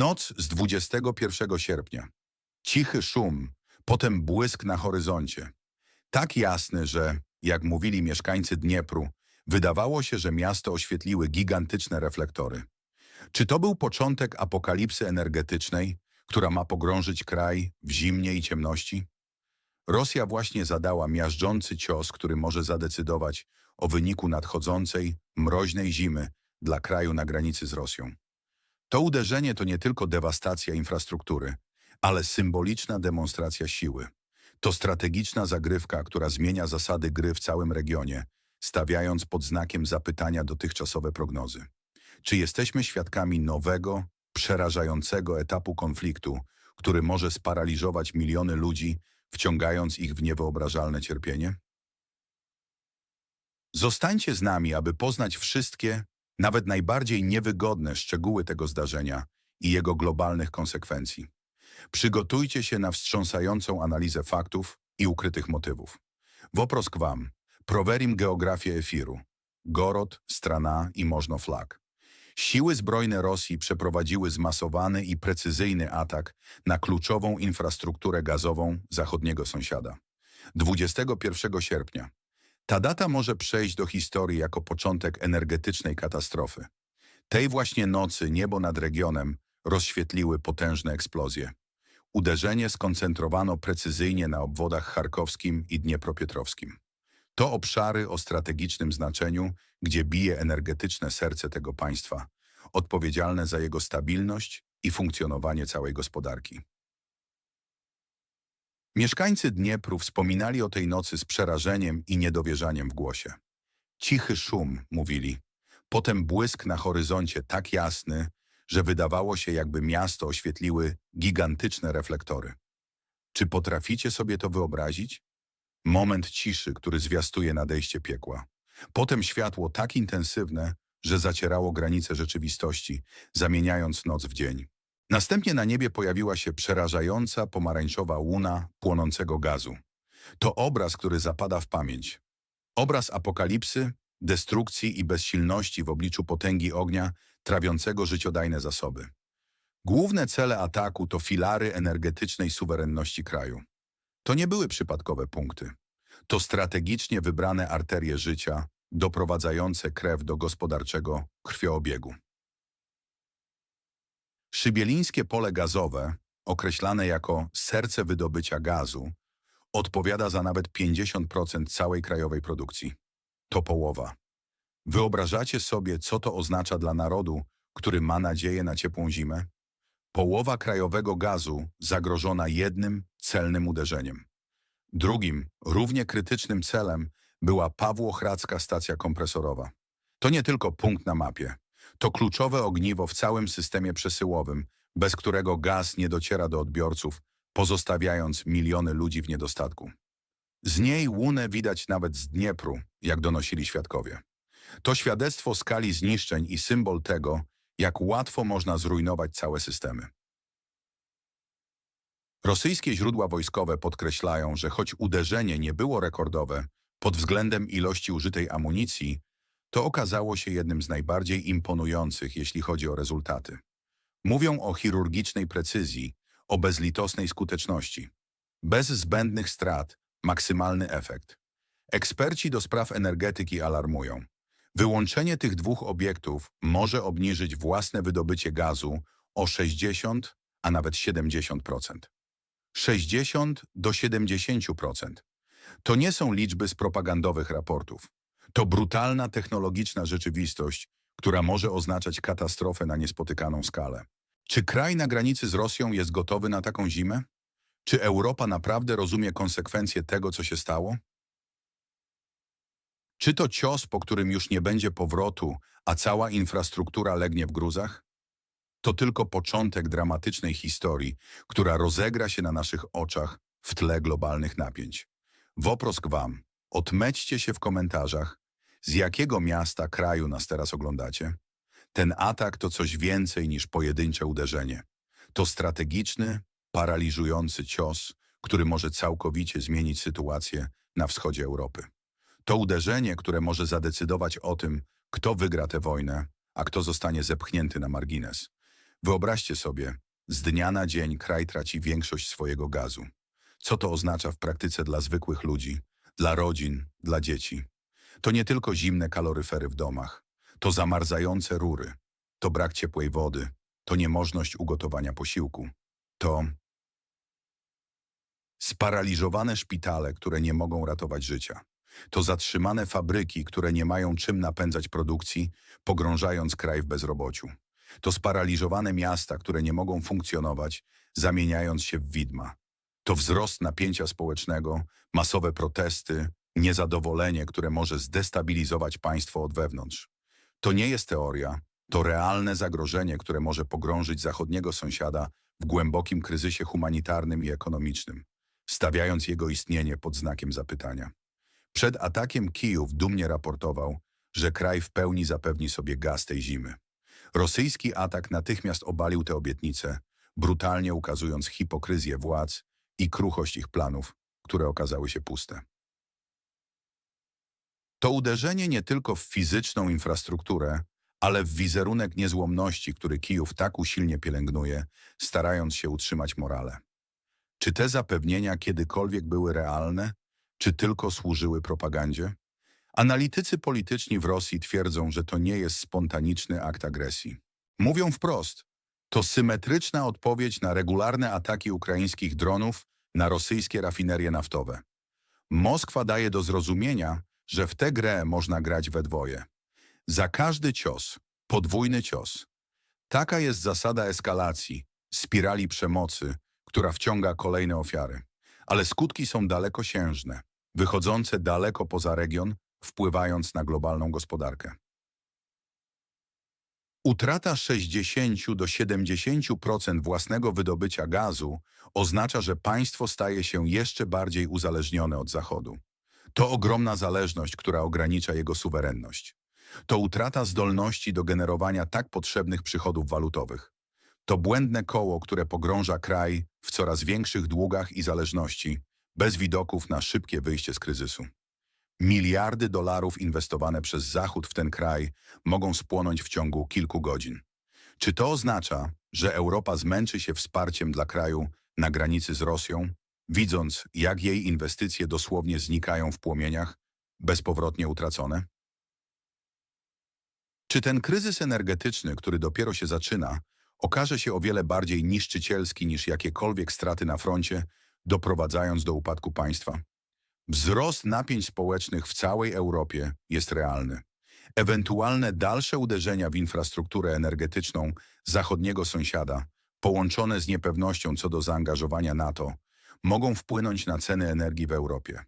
Noc z 21 sierpnia. Cichy szum, potem błysk na horyzoncie. Tak jasny, że, jak mówili mieszkańcy Dniepru, wydawało się, że miasto oświetliły gigantyczne reflektory. Czy to był początek apokalipsy energetycznej, która ma pogrążyć kraj w zimnie i ciemności? Rosja właśnie zadała miażdżący cios, który może zadecydować o wyniku nadchodzącej, mroźnej zimy dla kraju na granicy z Rosją. To uderzenie to nie tylko dewastacja infrastruktury, ale symboliczna demonstracja siły. To strategiczna zagrywka, która zmienia zasady gry w całym regionie, stawiając pod znakiem zapytania dotychczasowe prognozy. Czy jesteśmy świadkami nowego, przerażającego etapu konfliktu, który może sparaliżować miliony ludzi, wciągając ich w niewyobrażalne cierpienie? Zostańcie z nami, aby poznać wszystkie, nawet najbardziej niewygodne szczegóły tego zdarzenia i jego globalnych konsekwencji. Przygotujcie się na wstrząsającą analizę faktów i ukrytych motywów. Woprosk wam, prowerim geografię efiru, Gorod, Strana i Możno Flag. Siły zbrojne Rosji przeprowadziły zmasowany i precyzyjny atak na kluczową infrastrukturę gazową zachodniego sąsiada. 21 sierpnia. Ta data może przejść do historii jako początek energetycznej katastrofy. Tej właśnie nocy niebo nad regionem rozświetliły potężne eksplozje. Uderzenie skoncentrowano precyzyjnie na obwodach charkowskim i dniepropietrowskim. To obszary o strategicznym znaczeniu, gdzie bije energetyczne serce tego państwa, odpowiedzialne za jego stabilność i funkcjonowanie całej gospodarki. Mieszkańcy Dniepru wspominali o tej nocy z przerażeniem i niedowierzaniem w głosie. Cichy szum, mówili. Potem błysk na horyzoncie tak jasny, że wydawało się, jakby miasto oświetliły gigantyczne reflektory. Czy potraficie sobie to wyobrazić? Moment ciszy, który zwiastuje nadejście piekła. Potem światło tak intensywne, że zacierało granice rzeczywistości, zamieniając noc w dzień. Następnie na niebie pojawiła się przerażająca pomarańczowa łuna płonącego gazu. To obraz, który zapada w pamięć. Obraz apokalipsy, destrukcji i bezsilności w obliczu potęgi ognia, trawiącego życiodajne zasoby. Główne cele ataku to filary energetycznej suwerenności kraju. To nie były przypadkowe punkty. To strategicznie wybrane arterie życia, doprowadzające krew do gospodarczego krwioobiegu. Szybielińskie pole gazowe, określane jako serce wydobycia gazu, odpowiada za nawet 50% całej krajowej produkcji. To połowa. Wyobrażacie sobie, co to oznacza dla narodu, który ma nadzieję na ciepłą zimę? Połowa krajowego gazu zagrożona jednym celnym uderzeniem. Drugim, równie krytycznym celem była Pawłochradzka stacja kompresorowa. To nie tylko punkt na mapie. To kluczowe ogniwo w całym systemie przesyłowym, bez którego gaz nie dociera do odbiorców, pozostawiając miliony ludzi w niedostatku. Z niej łunę widać nawet z Dniepru, jak donosili świadkowie. To świadectwo skali zniszczeń i symbol tego, jak łatwo można zrujnować całe systemy. Rosyjskie źródła wojskowe podkreślają, że choć uderzenie nie było rekordowe pod względem ilości użytej amunicji, to okazało się jednym z najbardziej imponujących, jeśli chodzi o rezultaty. Mówią o chirurgicznej precyzji, o bezlitosnej skuteczności. Bez zbędnych strat, maksymalny efekt. Eksperci do spraw energetyki alarmują. Wyłączenie tych dwóch obiektów może obniżyć własne wydobycie gazu o 60, a nawet 70%. 60 do 70%. To nie są liczby z propagandowych raportów. To brutalna technologiczna rzeczywistość, która może oznaczać katastrofę na niespotykaną skalę. Czy kraj na granicy z Rosją jest gotowy na taką zimę? Czy Europa naprawdę rozumie konsekwencje tego, co się stało? Czy to cios, po którym już nie będzie powrotu, a cała infrastruktura legnie w gruzach? To tylko początek dramatycznej historii, która rozegra się na naszych oczach w tle globalnych napięć. Woprosk wam, odmećcie się w komentarzach, z jakiego miasta, kraju nas teraz oglądacie. Ten atak to coś więcej niż pojedyncze uderzenie. To strategiczny, paraliżujący cios, który może całkowicie zmienić sytuację na wschodzie Europy. To uderzenie, które może zadecydować o tym, kto wygra tę wojnę, a kto zostanie zepchnięty na margines. Wyobraźcie sobie, z dnia na dzień kraj traci większość swojego gazu. Co to oznacza w praktyce dla zwykłych ludzi, dla rodzin, dla dzieci? To nie tylko zimne kaloryfery w domach, to zamarzające rury, to brak ciepłej wody, to niemożność ugotowania posiłku, to sparaliżowane szpitale, które nie mogą ratować życia. To zatrzymane fabryki, które nie mają czym napędzać produkcji, pogrążając kraj w bezrobociu. To sparaliżowane miasta, które nie mogą funkcjonować, zamieniając się w widma. To wzrost napięcia społecznego, masowe protesty, niezadowolenie, które może zdestabilizować państwo od wewnątrz. To nie jest teoria, to realne zagrożenie, które może pogrążyć zachodniego sąsiada w głębokim kryzysie humanitarnym i ekonomicznym, stawiając jego istnienie pod znakiem zapytania. Przed atakiem Kijów dumnie raportował, że kraj w pełni zapewni sobie gaz tej zimy. Rosyjski atak natychmiast obalił te obietnice, brutalnie ukazując hipokryzję władz i kruchość ich planów, które okazały się puste. To uderzenie nie tylko w fizyczną infrastrukturę, ale w wizerunek niezłomności, który Kijów tak usilnie pielęgnuje, starając się utrzymać morale. Czy te zapewnienia kiedykolwiek były realne, czy tylko służyły propagandzie? Analitycy polityczni w Rosji twierdzą, że to nie jest spontaniczny akt agresji. Mówią wprost, to symetryczna odpowiedź na regularne ataki ukraińskich dronów na rosyjskie rafinerie naftowe. Moskwa daje do zrozumienia, że w tę grę można grać we dwoje. Za każdy cios, podwójny cios. Taka jest zasada eskalacji, spirali przemocy, która wciąga kolejne ofiary. Ale skutki są dalekosiężne, wychodzące daleko poza region, wpływając na globalną gospodarkę. Utrata 60 do 70% własnego wydobycia gazu oznacza, że państwo staje się jeszcze bardziej uzależnione od Zachodu. To ogromna zależność, która ogranicza jego suwerenność. To utrata zdolności do generowania tak potrzebnych przychodów walutowych. To błędne koło, które pogrąża kraj w coraz większych długach i zależności, bez widoków na szybkie wyjście z kryzysu. Miliardy dolarów inwestowane przez Zachód w ten kraj mogą spłonąć w ciągu kilku godzin. Czy to oznacza, że Europa zmęczy się wsparciem dla kraju na granicy z Rosją, widząc, jak jej inwestycje dosłownie znikają w płomieniach, bezpowrotnie utracone? Czy ten kryzys energetyczny, który dopiero się zaczyna, okaże się o wiele bardziej niszczycielski niż jakiekolwiek straty na froncie, doprowadzając do upadku państwa? Wzrost napięć społecznych w całej Europie jest realny. Ewentualne dalsze uderzenia w infrastrukturę energetyczną zachodniego sąsiada, połączone z niepewnością co do zaangażowania NATO, mogą wpłynąć na ceny energii w Europie.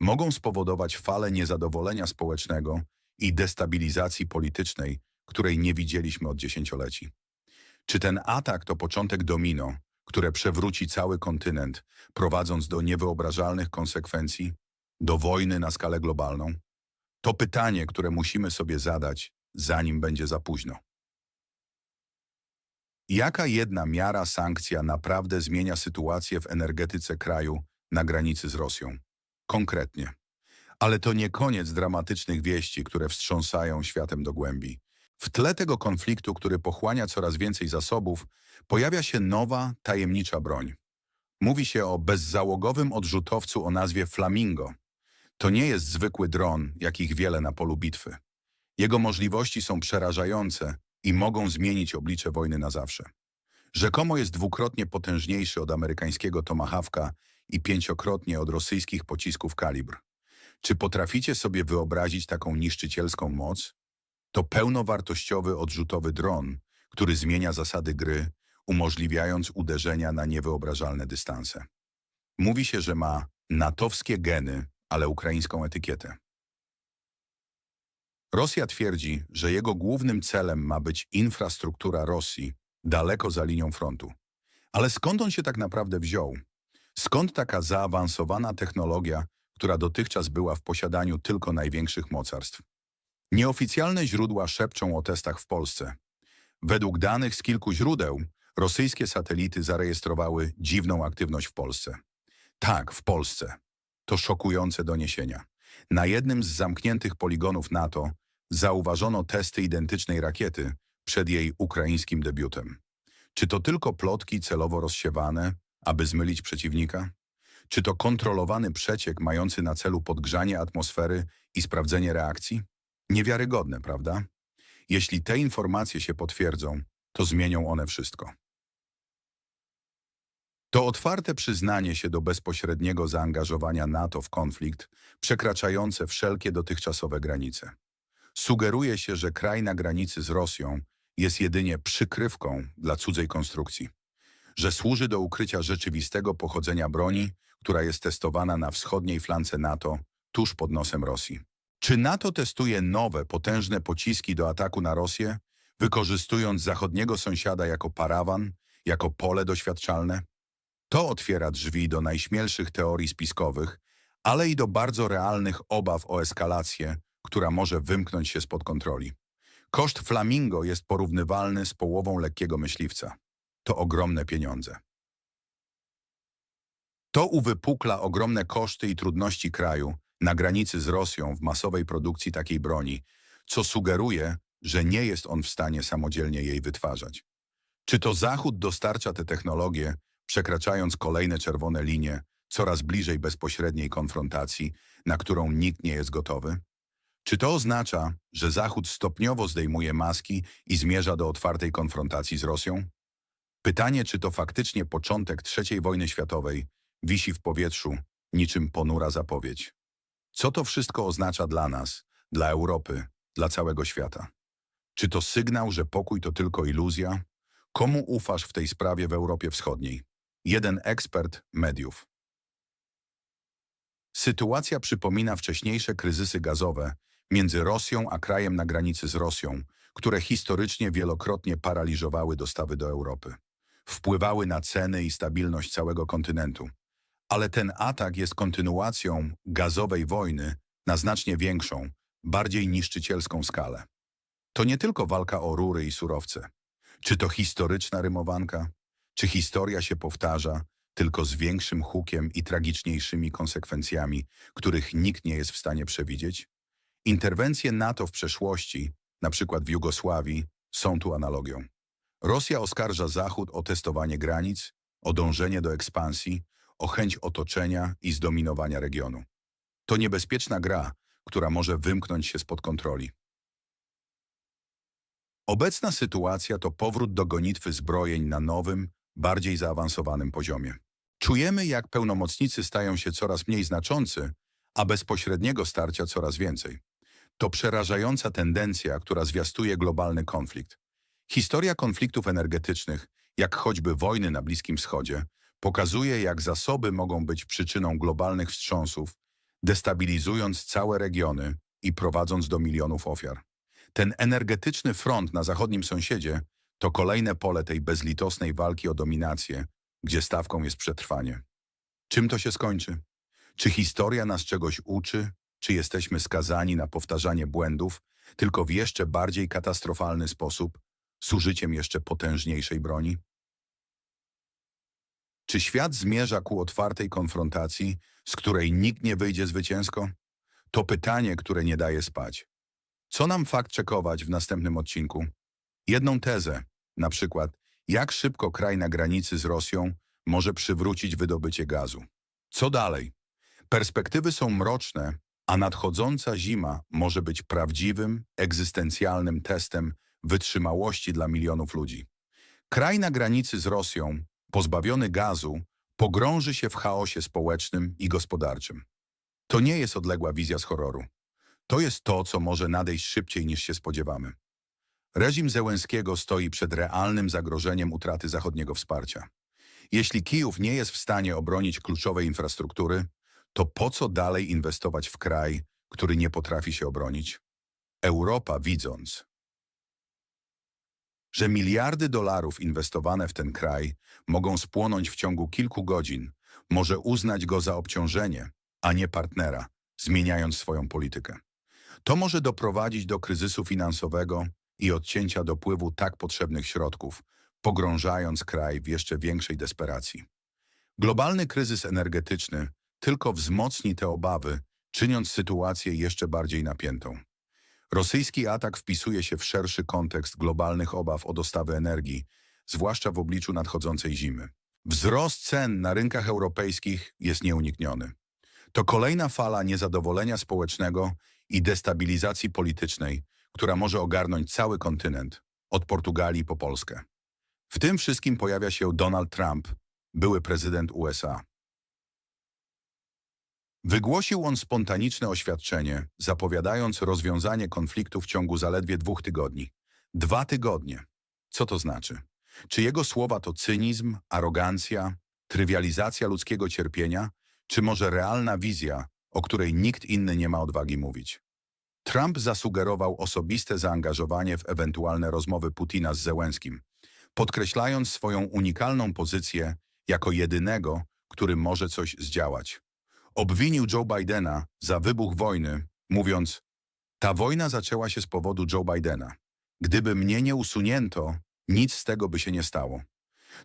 Mogą spowodować falę niezadowolenia społecznego i destabilizacji politycznej, której nie widzieliśmy od dziesięcioleci. Czy ten atak to początek domino, które przewróci cały kontynent, prowadząc do niewyobrażalnych konsekwencji, do wojny na skalę globalną? To pytanie, które musimy sobie zadać, zanim będzie za późno. Jaka jedna miara sankcja naprawdę zmienia sytuację w energetyce kraju na granicy z Rosją? Konkretnie. Ale to nie koniec dramatycznych wieści, które wstrząsają światem do głębi. W tle tego konfliktu, który pochłania coraz więcej zasobów, pojawia się nowa, tajemnicza broń. Mówi się o bezzałogowym odrzutowcu o nazwie Flamingo. To nie jest zwykły dron, jakich wiele na polu bitwy. Jego możliwości są przerażające i mogą zmienić oblicze wojny na zawsze. Rzekomo jest dwukrotnie potężniejszy od amerykańskiego Tomahawka i pięciokrotnie od rosyjskich pocisków kalibr. Czy potraficie sobie wyobrazić taką niszczycielską moc? To pełnowartościowy odrzutowy dron, który zmienia zasady gry, umożliwiając uderzenia na niewyobrażalne dystanse. Mówi się, że ma natowskie geny, ale ukraińską etykietę. Rosja twierdzi, że jego głównym celem ma być infrastruktura Rosji daleko za linią frontu. Ale skąd on się tak naprawdę wziął? Skąd taka zaawansowana technologia, która dotychczas była w posiadaniu tylko największych mocarstw? Nieoficjalne źródła szepczą o testach w Polsce. Według danych z kilku źródeł, rosyjskie satelity zarejestrowały dziwną aktywność w Polsce. Tak, w Polsce. To szokujące doniesienia. Na jednym z zamkniętych poligonów NATO zauważono testy identycznej rakiety przed jej ukraińskim debiutem. Czy to tylko plotki celowo rozsiewane, aby zmylić przeciwnika? Czy to kontrolowany przeciek mający na celu podgrzanie atmosfery i sprawdzenie reakcji? Niewiarygodne, prawda? Jeśli te informacje się potwierdzą, to zmienią one wszystko. To otwarte przyznanie się do bezpośredniego zaangażowania NATO w konflikt, przekraczające wszelkie dotychczasowe granice. Sugeruje się, że kraj na granicy z Rosją jest jedynie przykrywką dla cudzej konstrukcji, że służy do ukrycia rzeczywistego pochodzenia broni, która jest testowana na wschodniej flance NATO, tuż pod nosem Rosji. Czy NATO testuje nowe, potężne pociski do ataku na Rosję, wykorzystując zachodniego sąsiada jako parawan, jako pole doświadczalne? To otwiera drzwi do najśmielszych teorii spiskowych, ale i do bardzo realnych obaw o eskalację, która może wymknąć się spod kontroli. Koszt flamingo jest porównywalny z połową lekkiego myśliwca. To ogromne pieniądze. To uwypukla ogromne koszty i trudności kraju na granicy z Rosją w masowej produkcji takiej broni, co sugeruje, że nie jest on w stanie samodzielnie jej wytwarzać. Czy to Zachód dostarcza te technologie, przekraczając kolejne czerwone linie, coraz bliżej bezpośredniej konfrontacji, na którą nikt nie jest gotowy? Czy to oznacza, że Zachód stopniowo zdejmuje maski i zmierza do otwartej konfrontacji z Rosją? Pytanie, czy to faktycznie początek III wojny światowej, wisi w powietrzu, niczym ponura zapowiedź. Co to wszystko oznacza dla nas, dla Europy, dla całego świata? Czy to sygnał, że pokój to tylko iluzja? Komu ufasz w tej sprawie w Europie Wschodniej? Jeden ekspert mediów. Sytuacja przypomina wcześniejsze kryzysy gazowe między Rosją a krajem na granicy z Rosją, które historycznie wielokrotnie paraliżowały dostawy do Europy. Wpływały na ceny i stabilność całego kontynentu. Ale ten atak jest kontynuacją gazowej wojny na znacznie większą, bardziej niszczycielską skalę. To nie tylko walka o rury i surowce. Czy to historyczna rymowanka? Czy historia się powtarza, tylko z większym hukiem i tragiczniejszymi konsekwencjami, których nikt nie jest w stanie przewidzieć? Interwencje NATO w przeszłości, przykład w Jugosławii, są tu analogią. Rosja oskarża Zachód o testowanie granic, o dążenie do ekspansji, o chęć otoczenia i zdominowania regionu. To niebezpieczna gra, która może wymknąć się spod kontroli. Obecna sytuacja to powrót do gonitwy zbrojeń na nowym, bardziej zaawansowanym poziomie. Czujemy, jak pełnomocnicy stają się coraz mniej znaczący, a bezpośredniego starcia coraz więcej. To przerażająca tendencja, która zwiastuje globalny konflikt. Historia konfliktów energetycznych, jak choćby wojny na Bliskim Wschodzie, pokazuje, jak zasoby mogą być przyczyną globalnych wstrząsów, destabilizując całe regiony i prowadząc do milionów ofiar. Ten energetyczny front na zachodnim sąsiedzie to kolejne pole tej bezlitosnej walki o dominację, gdzie stawką jest przetrwanie. Czym to się skończy? Czy historia nas czegoś uczy, czy jesteśmy skazani na powtarzanie błędów, tylko w jeszcze bardziej katastrofalny sposób, z użyciem jeszcze potężniejszej broni? Czy świat zmierza ku otwartej konfrontacji, z której nikt nie wyjdzie zwycięsko? To pytanie, które nie daje spać. Co nam fakt czekować w następnym odcinku? Jedną tezę, na przykład, jak szybko kraj na granicy z Rosją może przywrócić wydobycie gazu. Co dalej? Perspektywy są mroczne, a nadchodząca zima może być prawdziwym, egzystencjalnym testem wytrzymałości dla milionów ludzi. Kraj na granicy z Rosją, pozbawiony gazu, pogrąży się w chaosie społecznym i gospodarczym. To nie jest odległa wizja z horroru. To jest to, co może nadejść szybciej niż się spodziewamy. Reżim Zełenskiego stoi przed realnym zagrożeniem utraty zachodniego wsparcia. Jeśli Kijów nie jest w stanie obronić kluczowej infrastruktury, to po co dalej inwestować w kraj, który nie potrafi się obronić? Europa, widząc, że miliardy dolarów inwestowane w ten kraj mogą spłonąć w ciągu kilku godzin, może uznać go za obciążenie, a nie partnera, zmieniając swoją politykę. To może doprowadzić do kryzysu finansowego i odcięcia dopływu tak potrzebnych środków, pogrążając kraj w jeszcze większej desperacji. Globalny kryzys energetyczny tylko wzmocni te obawy, czyniąc sytuację jeszcze bardziej napiętą. Rosyjski atak wpisuje się w szerszy kontekst globalnych obaw o dostawy energii, zwłaszcza w obliczu nadchodzącej zimy. Wzrost cen na rynkach europejskich jest nieunikniony. To kolejna fala niezadowolenia społecznego i destabilizacji politycznej, która może ogarnąć cały kontynent, od Portugalii po Polskę. W tym wszystkim pojawia się Donald Trump, były prezydent USA. Wygłosił on spontaniczne oświadczenie, zapowiadając rozwiązanie konfliktu w ciągu zaledwie dwóch tygodni. Dwa tygodnie. Co to znaczy? Czy jego słowa to cynizm, arogancja, trywializacja ludzkiego cierpienia, czy może realna wizja, o której nikt inny nie ma odwagi mówić? Trump zasugerował osobiste zaangażowanie w ewentualne rozmowy Putina z Zełenskim, podkreślając swoją unikalną pozycję jako jedynego, który może coś zdziałać. Obwinił Joe Bidena za wybuch wojny, mówiąc ta wojna zaczęła się z powodu Joe Bidena. Gdyby mnie nie usunięto, nic z tego by się nie stało.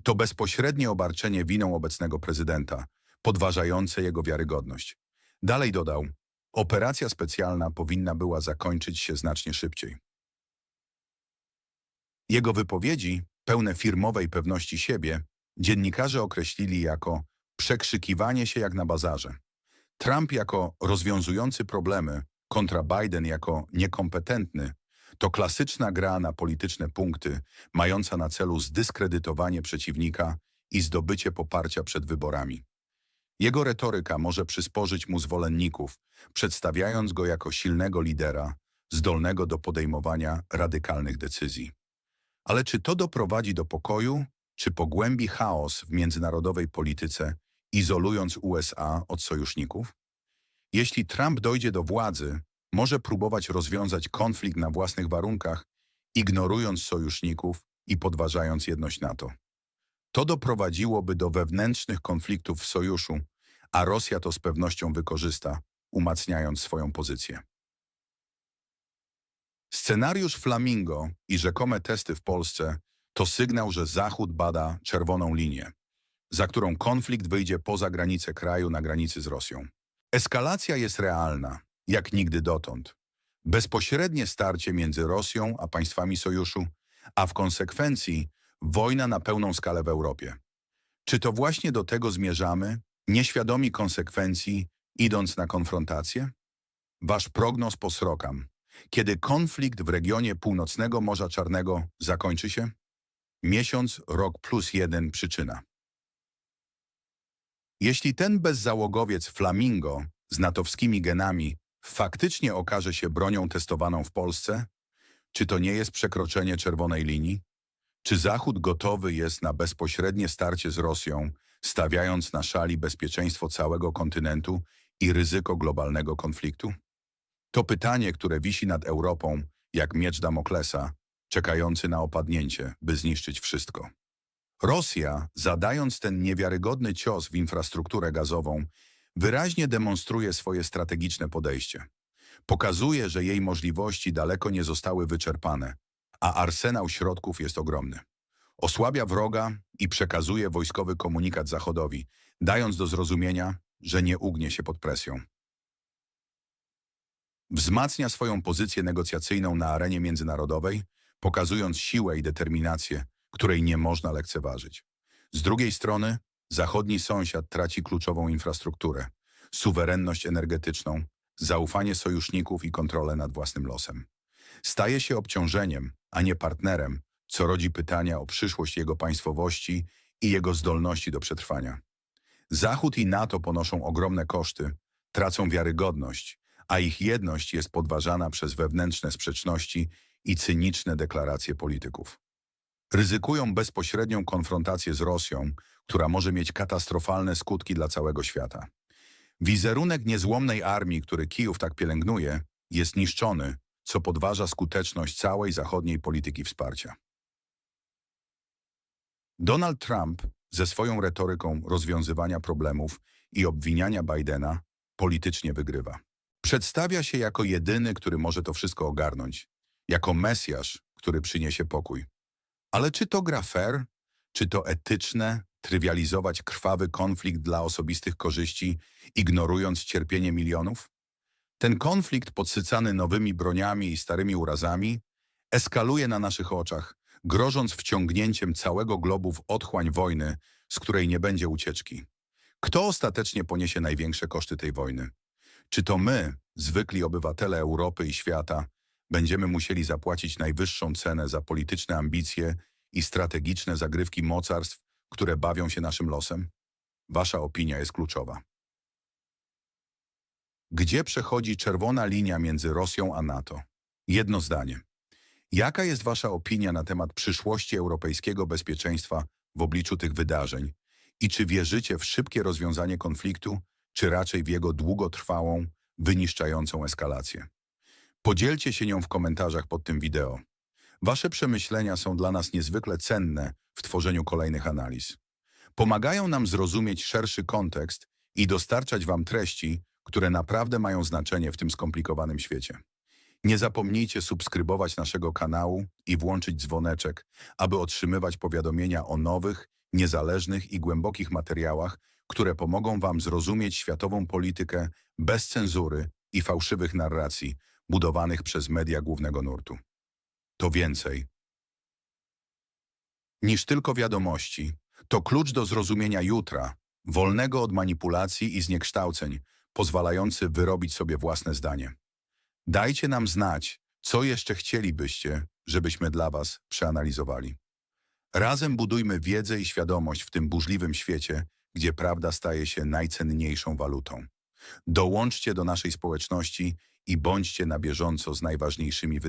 To bezpośrednie obarczenie winą obecnego prezydenta, podważające jego wiarygodność. Dalej dodał, operacja specjalna powinna była zakończyć się znacznie szybciej. Jego wypowiedzi, pełne firmowej pewności siebie, dziennikarze określili jako przekrzykiwanie się jak na bazarze. Trump jako rozwiązujący problemy, kontra Biden jako niekompetentny, to klasyczna gra na polityczne punkty, mająca na celu zdyskredytowanie przeciwnika i zdobycie poparcia przed wyborami. Jego retoryka może przysporzyć mu zwolenników, przedstawiając go jako silnego lidera, zdolnego do podejmowania radykalnych decyzji. Ale czy to doprowadzi do pokoju, czy pogłębi chaos w międzynarodowej polityce, izolując USA od sojuszników? Jeśli Trump dojdzie do władzy, może próbować rozwiązać konflikt na własnych warunkach, ignorując sojuszników i podważając jedność NATO. To doprowadziłoby do wewnętrznych konfliktów w sojuszu, a Rosja to z pewnością wykorzysta, umacniając swoją pozycję. Scenariusz Flamingo i rzekome testy w Polsce to sygnał, że Zachód bada czerwoną linię, za którą konflikt wyjdzie poza granice kraju na granicy z Rosją. Eskalacja jest realna, jak nigdy dotąd. Bezpośrednie starcie między Rosją a państwami sojuszu, a w konsekwencji wojna na pełną skalę w Europie. Czy to właśnie do tego zmierzamy, nieświadomi konsekwencji, idąc na konfrontację? Wasz prognoz po srokam. Kiedy konflikt w regionie północnego Morza Czarnego zakończy się? Miesiąc, rok plus jeden przyczyna. Jeśli ten bezzałogowiec Flamingo z natowskimi genami faktycznie okaże się bronią testowaną w Polsce? Czy to nie jest przekroczenie czerwonej linii? Czy Zachód gotowy jest na bezpośrednie starcie z Rosją, stawiając na szali bezpieczeństwo całego kontynentu i ryzyko globalnego konfliktu? To pytanie, które wisi nad Europą, jak miecz Damoklesa, czekający na opadnięcie, by zniszczyć wszystko. Rosja, zadając ten niewiarygodny cios w infrastrukturę gazową, wyraźnie demonstruje swoje strategiczne podejście. Pokazuje, że jej możliwości daleko nie zostały wyczerpane, a arsenał środków jest ogromny. Osłabia wroga i przekazuje wojskowy komunikat Zachodowi, dając do zrozumienia, że nie ugnie się pod presją. Wzmacnia swoją pozycję negocjacyjną na arenie międzynarodowej, pokazując siłę i determinację, której nie można lekceważyć. Z drugiej strony, zachodni sąsiad traci kluczową infrastrukturę, suwerenność energetyczną, zaufanie sojuszników i kontrolę nad własnym losem. Staje się obciążeniem, a nie partnerem, co rodzi pytania o przyszłość jego państwowości i jego zdolności do przetrwania. Zachód i NATO ponoszą ogromne koszty, tracą wiarygodność, a ich jedność jest podważana przez wewnętrzne sprzeczności i cyniczne deklaracje polityków. Ryzykują bezpośrednią konfrontację z Rosją, która może mieć katastrofalne skutki dla całego świata. Wizerunek niezłomnej armii, który Kijów tak pielęgnuje, jest niszczony, co podważa skuteczność całej zachodniej polityki wsparcia. Donald Trump ze swoją retoryką rozwiązywania problemów i obwiniania Bidena politycznie wygrywa. Przedstawia się jako jedyny, który może to wszystko ogarnąć, jako Mesjasz, który przyniesie pokój. Ale czy to gra fair? Czy to etyczne, trywializować krwawy konflikt dla osobistych korzyści, ignorując cierpienie milionów? Ten konflikt podsycany nowymi broniami i starymi urazami eskaluje na naszych oczach, grożąc wciągnięciem całego globu w otchłań wojny, z której nie będzie ucieczki. Kto ostatecznie poniesie największe koszty tej wojny? Czy to my, zwykli obywatele Europy i świata, będziemy musieli zapłacić najwyższą cenę za polityczne ambicje i strategiczne zagrywki mocarstw, które bawią się naszym losem? Wasza opinia jest kluczowa. Gdzie przechodzi czerwona linia między Rosją a NATO? Jedno zdanie. Jaka jest Wasza opinia na temat przyszłości europejskiego bezpieczeństwa w obliczu tych wydarzeń? I czy wierzycie w szybkie rozwiązanie konfliktu, czy raczej w jego długotrwałą, wyniszczającą eskalację? Podzielcie się nią w komentarzach pod tym wideo. Wasze przemyślenia są dla nas niezwykle cenne w tworzeniu kolejnych analiz. Pomagają nam zrozumieć szerszy kontekst i dostarczać Wam treści, które naprawdę mają znaczenie w tym skomplikowanym świecie. Nie zapomnijcie subskrybować naszego kanału i włączyć dzwoneczek, aby otrzymywać powiadomienia o nowych, niezależnych i głębokich materiałach, które pomogą Wam zrozumieć światową politykę bez cenzury i fałszywych narracji budowanych przez media głównego nurtu. To więcej niż tylko wiadomości. To klucz do zrozumienia jutra, wolnego od manipulacji i zniekształceń, pozwalający wyrobić sobie własne zdanie. Dajcie nam znać, co jeszcze chcielibyście, żebyśmy dla Was przeanalizowali. Razem budujmy wiedzę i świadomość w tym burzliwym świecie, gdzie prawda staje się najcenniejszą walutą. Dołączcie do naszej społeczności i bądźcie na bieżąco z najważniejszymi wydarzeniami.